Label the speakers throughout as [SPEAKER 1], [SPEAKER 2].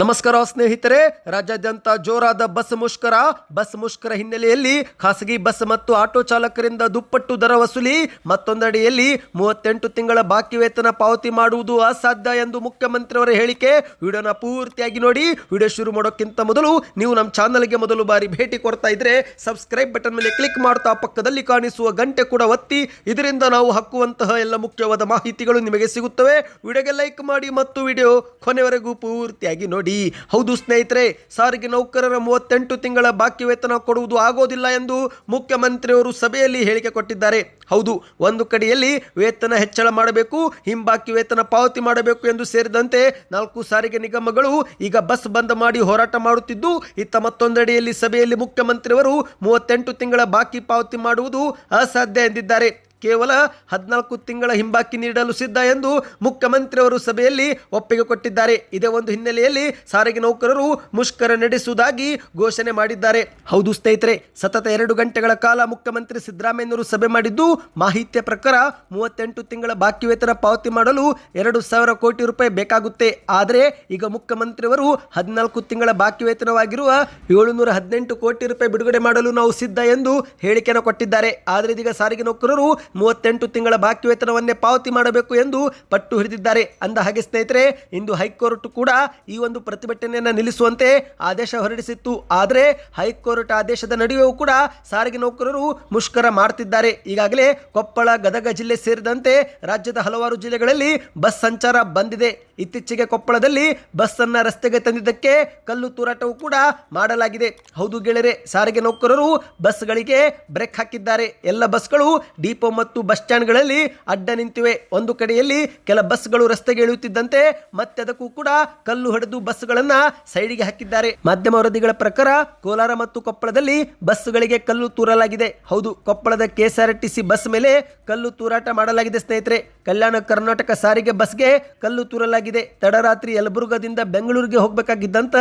[SPEAKER 1] ನಮಸ್ಕಾರ ಸ್ನೇಹಿತರೆ. ರಾಜ್ಯಾದ್ಯಂತ ಜೋರಾದ ಬಸ್ ಮುಷ್ಕರ. ಬಸ್ ಮುಷ್ಕರ ಹಿನ್ನೆಲೆಯಲ್ಲಿ ಖಾಸಗಿ ಬಸ್ ಮತ್ತು ಆಟೋ ಚಾಲಕರಿಂದ ದುಪ್ಪಟ್ಟು ದರ ವಸೂಲಿ. ಮತ್ತೊಂದಡಿಯಲ್ಲಿ ಮೂವತ್ತೆಂಟು ತಿಂಗಳ ಬಾಕಿ ವೇತನ ಪಾವತಿ ಮಾಡುವುದು ಅಸಾಧ್ಯ ಎಂದು ಮುಖ್ಯಮಂತ್ರಿಯವರ ಹೇಳಿಕೆ. ವಿಡಿಯೋನ ಪೂರ್ತಿಯಾಗಿ ನೋಡಿ. ವಿಡಿಯೋ ಶುರು ಮಾಡೋಕ್ಕಿಂತ ಮೊದಲು ನೀವು ನಮ್ಮ ಚಾನಲ್ಗೆ ಮೊದಲು ಬಾರಿ ಭೇಟಿ ಕೊಡ್ತಾ ಇದ್ರೆ ಸಬ್ಸ್ಕ್ರೈಬ್ ಬಟನ್ ಮೇಲೆ ಕ್ಲಿಕ್ ಮಾಡ್ತಾ ಪಕ್ಕದಲ್ಲಿ ಕಾಣಿಸುವ ಗಂಟೆ ಕೂಡ ಒತ್ತಿ. ಇದರಿಂದ ನಾವು ಹಾಕುವಂತಹ ಎಲ್ಲ ಮುಖ್ಯವಾದ ಮಾಹಿತಿಗಳು ನಿಮಗೆ ಸಿಗುತ್ತವೆ. ವಿಡಿಯೋಗೆ ಲೈಕ್ ಮಾಡಿ ಮತ್ತು ವಿಡಿಯೋ ಕೊನೆವರೆಗೂ ಪೂರ್ತಿಯಾಗಿ ನೋಡಿ. ಹೌದು ಸ್ನೇಹಿತರೆ, ಸಾರಿಗೆ ನೌಕರರ ಮೂವತ್ತೆಂಟು ತಿಂಗಳ ಬಾಕಿ ವೇತನ ಕೊಡುವುದು ಆಗೋದಿಲ್ಲ ಎಂದು ಮುಖ್ಯಮಂತ್ರಿಯವರು ಸಭೆಯಲ್ಲಿ ಹೇಳಿಕೆ ಕೊಟ್ಟಿದ್ದಾರೆ. ಹೌದು, ಒಂದು ಕಡೆಯಲ್ಲಿ ವೇತನ ಹೆಚ್ಚಳ ಮಾಡಬೇಕು, ಹಿಂಬಾಕಿ ವೇತನ ಪಾವತಿ ಮಾಡಬೇಕು ಎಂದು ಸೇರಿದಂತೆ ನಾಲ್ಕು ಸಾರಿಗೆ ನಿಗಮಗಳು ಈಗ ಬಸ್ ಬಂದ್ ಮಾಡಿ ಹೋರಾಟ ಮಾಡುತ್ತಿದ್ದು, ಇತ್ತ ಮತ್ತೊಂದೆಡೆಯಲ್ಲಿ ಸಭೆಯಲ್ಲಿ ಮುಖ್ಯಮಂತ್ರಿಯವರು ಮೂವತ್ತೆಂಟು ತಿಂಗಳ ಬಾಕಿ ಪಾವತಿ ಮಾಡುವುದು ಅಸಾಧ್ಯ ಎಂದಿದ್ದಾರೆ. ಕೇವಲ ಹದಿನಾಲ್ಕು ತಿಂಗಳ ಹಿಂಬಾಕಿ ನೀಡಲು ಸಿದ್ಧ ಎಂದು ಮುಖ್ಯಮಂತ್ರಿಯವರು ಸಭೆಯಲ್ಲಿ ಒಪ್ಪಿಗೆ ಕೊಟ್ಟಿದ್ದಾರೆ. ಇದೇ ಒಂದು ಹಿನ್ನೆಲೆಯಲ್ಲಿ ಸಾರಿಗೆ ನೌಕರರು ಮುಷ್ಕರ ನಡೆಸುವುದಾಗಿ ಘೋಷಣೆ ಮಾಡಿದ್ದಾರೆ. ಹೌದು ಸ್ನೇಹಿತರೆ, ಸತತ ಎರಡು ಗಂಟೆಗಳ ಕಾಲ ಮುಖ್ಯಮಂತ್ರಿ ಸಿದ್ದರಾಮಯ್ಯನವರು ಸಭೆ ಮಾಡಿದ್ದು ಮಾಹಿತಿಯ ಪ್ರಕಾರ ಮೂವತ್ತೆಂಟು ತಿಂಗಳ ಬಾಕಿ ವೇತನ ಪಾವತಿ ಮಾಡಲು ಎರಡು ಸಾವಿರ ಕೋಟಿ ರೂಪಾಯಿ ಬೇಕಾಗುತ್ತೆ. ಆದರೆ ಈಗ ಮುಖ್ಯಮಂತ್ರಿಯವರು ಹದಿನಾಲ್ಕು ತಿಂಗಳ ಬಾಕಿ ವೇತನವಾಗಿರುವ ಏಳುನೂರ ಹದಿನೆಂಟು ಕೋಟಿ ರೂಪಾಯಿ ಬಿಡುಗಡೆ ಮಾಡಲು ನಾವು ಸಿದ್ಧ ಎಂದು ಹೇಳಿಕೆಯನ್ನು ಕೊಟ್ಟಿದ್ದಾರೆ. ಆದರೆ ಇದೀಗ ಸಾರಿಗೆ ನೌಕರರು ಮೂವತ್ತೆಂಟು ತಿಂಗಳ ಬಾಕಿ ವೇತನವನ್ನೇ ಪಾವತಿ ಮಾಡಬೇಕು ಎಂದು ಪಟ್ಟು ಹಿಡಿದಿದ್ದಾರೆ. ಅಂದ ಹಾಗೆ ಸ್ನೇಹಿತರೆ, ಇಂದು ಹೈಕೋರ್ಟ್ ಕೂಡ ಈ ಒಂದು ಪ್ರತಿಭಟನೆಯನ್ನು ನಿಲ್ಲಿಸುವಂತೆ ಆದೇಶ ಹೊರಡಿಸಿತ್ತು. ಆದರೆ ಹೈಕೋರ್ಟ್ ಆದೇಶದ ನಡುವೆಯೂ ಕೂಡ ಸಾರಿಗೆ ನೌಕರರು ಮುಷ್ಕರ ಮಾಡ್ತಿದ್ದಾರೆ. ಈಗಾಗಲೇ ಕೊಪ್ಪಳ, ಗದಗ ಜಿಲ್ಲೆ ಸೇರಿದಂತೆ ರಾಜ್ಯದ ಹಲವಾರು ಜಿಲ್ಲೆಗಳಲ್ಲಿ ಬಸ್ ಸಂಚಾರ ಬಂದಿದೆ. ಇತ್ತೀಚೆಗೆ ಕೊಪ್ಪಳದಲ್ಲಿ ಬಸ್ಸನ್ನು ರಸ್ತೆಗೆ ತಂದಿದ್ದಕ್ಕೆ ಕಲ್ಲು ತೂರಾಟವೂ ಕೂಡ ಮಾಡಲಾಗಿದೆ. ಹೌದು ಗೆಳೆಯರೆ, ಸಾರಿಗೆ ನೌಕರರು ಬಸ್ಗಳಿಗೆ ಬ್ರೇಕ್ ಹಾಕಿದ್ದಾರೆ. ಎಲ್ಲ ಬಸ್ಗಳು, ಡಿಪೋ ಮತ್ತು ಬಸ್ ಸ್ಟ್ಯಾಂಡ್ಗಳಲ್ಲಿ ಅಡ್ಡ ನಿಂತಿವೆ. ಒಂದು ಕಡೆಯಲ್ಲಿ ಕೆಲ ಬಸ್ಗಳು ರಸ್ತೆಗೆ ಇಳಿಯುತ್ತಿದ್ದಂತೆ ಮತ್ತೆ ಅದಕ್ಕೂ ಕೂಡ ಕಲ್ಲು ಹೊಡೆದು ಬಸ್ಗಳನ್ನ ಸೈಡಿಗೆ ಹಾಕಿದ್ದಾರೆ. ಮಾಧ್ಯಮ ವರದಿಗಳ ಪ್ರಕಾರ ಕೋಲಾರ ಮತ್ತು ಕೊಪ್ಪಳದಲ್ಲಿ ಬಸ್ಗಳಿಗೆ ಕಲ್ಲು ತೂರಲಾಗಿದೆ. ಹೌದು, ಕೊಪ್ಪಳದ ಕೆಎಸ್ಆರ್ಟಿಸಿ ಬಸ್ ಮೇಲೆ ಕಲ್ಲು ತೂರಾಟ ಮಾಡಲಾಗಿದೆ ಸ್ನೇಹಿತರೆ. ಕಲ್ಯಾಣ ಕರ್ನಾಟಕ ಸಾರಿಗೆ ಬಸ್ಗೆ ಕಲ್ಲು ತೂರಲಾಗಿದೆ. ತಡರಾತ್ರಿ ಯಲಬುರ್ಗದಿಂದ ಬೆಂಗಳೂರಿಗೆ ಹೋಗಬೇಕಾಗಿದ್ದಂತ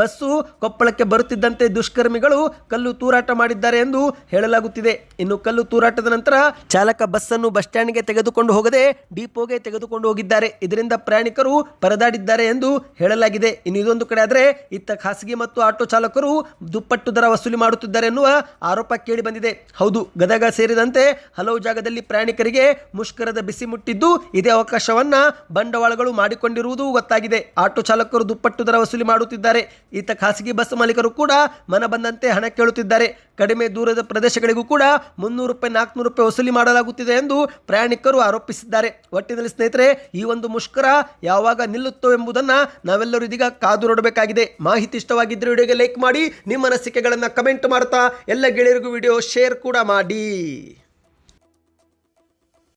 [SPEAKER 1] ಬಸ್ಸು ಕೊಪ್ಪಳಕ್ಕೆ ಬರುತ್ತಿದ್ದಂತೆ ದುಷ್ಕರ್ಮಿಗಳು ಕಲ್ಲು ತೂರಾಟ ಮಾಡಿದ್ದಾರೆ ಎಂದು ಹೇಳಲಾಗುತ್ತಿದೆ. ಇನ್ನು ಕಲ್ಲು ತೂರಾಟದ ನಂತರ ಚಾಲಕ ಬಸ್ ಅನ್ನು ಬಸ್ ಸ್ಟ್ಯಾಂಡ್ಗೆ ತೆಗೆದುಕೊಂಡು ಹೋಗದೆ ಡಿಪೋಗೆ ತೆಗೆದುಕೊಂಡು ಹೋಗಿದ್ದಾರೆ. ಇದರಿಂದ ಪ್ರಯಾಣಿಕರು ಪರದಾಡಿದ್ದಾರೆ ಎಂದು ಹೇಳಲಾಗಿದೆ. ಇನ್ನು ಇದೊಂದು ಕಡೆ ಆದರೆ ಇತ್ತ ಖಾಸಗಿ ಮತ್ತು ಆಟೋ ಚಾಲಕರು ದುಪ್ಪಟ್ಟು ದರ ವಸೂಲಿ ಮಾಡುತ್ತಿದ್ದಾರೆ ಎನ್ನುವ ಆರೋಪ ಕೇಳಿ ಬಂದಿದೆ. ಹೌದು, ಗದಗ ಸೇರಿದಂತೆ ಹಲವು ಜಾಗದಲ್ಲಿ ಪ್ರಯಾಣಿಕರಿಗೆ ಮುಷ್ಕರದ ಬಿಸಿ ಮುಟ್ಟಿದ್ದು ಇದೇ ಅವಕಾಶವನ್ನ ಬಂಡವಾಳಗಳು ಮಾಡಿಕೊಂಡಿರುವುದು ಗೊತ್ತಾಗಿದೆ. ಆಟೋ ಚಾಲಕರು ದುಪ್ಪಟ್ಟು ದರ ವಸೂಲಿ ಮಾಡುತ್ತಿದ್ದಾರೆ. ಈತ ಖಾಸಗಿ ಬಸ್ ಮಾಲೀಕರು ಕೂಡ ಮನ ಬಂದಂತೆ ಹಣ ಕೇಳುತ್ತಿದ್ದಾರೆ. ಕಡಿಮೆ ದೂರದ ಪ್ರದೇಶಗಳಿಗೂ ಕೂಡ ಮುನ್ನೂರು ರೂಪಾಯಿ, ನಾಲ್ಕುನೂರು ರೂಪಾಯಿ ವಸೂಲಿ ಮಾಡಲಾಗುತ್ತಿದೆ ಎಂದು ಪ್ರಯಾಣಿಕರು ಆರೋಪಿಸಿದ್ದಾರೆ. ಒಟ್ಟಿನಲ್ಲಿ ಸ್ನೇಹಿತರೆ, ಈ ಒಂದು ಮುಷ್ಕರ ಯಾವಾಗ ನಿಲ್ಲುತ್ತೋ ಎಂಬುದನ್ನ ನಾವೆಲ್ಲರೂ ಇದೀಗ ಕಾದು ನೋಡಬೇಕಾಗಿದೆ. ಮಾಹಿತಿ ಇಷ್ಟವಾಗಿದ್ದರೆ ವಿಡಿಯೋಗೆ ಲೈಕ್ ಮಾಡಿ, ನಿಮ್ಮ ಅನಿಸಿಕೆಗಳನ್ನು ಕಮೆಂಟ್ ಮಾಡ್ತಾ, ಎಲ್ಲ ಗೆಳೆಯರಿಗೂ ವಿಡಿಯೋ ಶೇರ್ ಕೂಡ ಮಾಡಿ.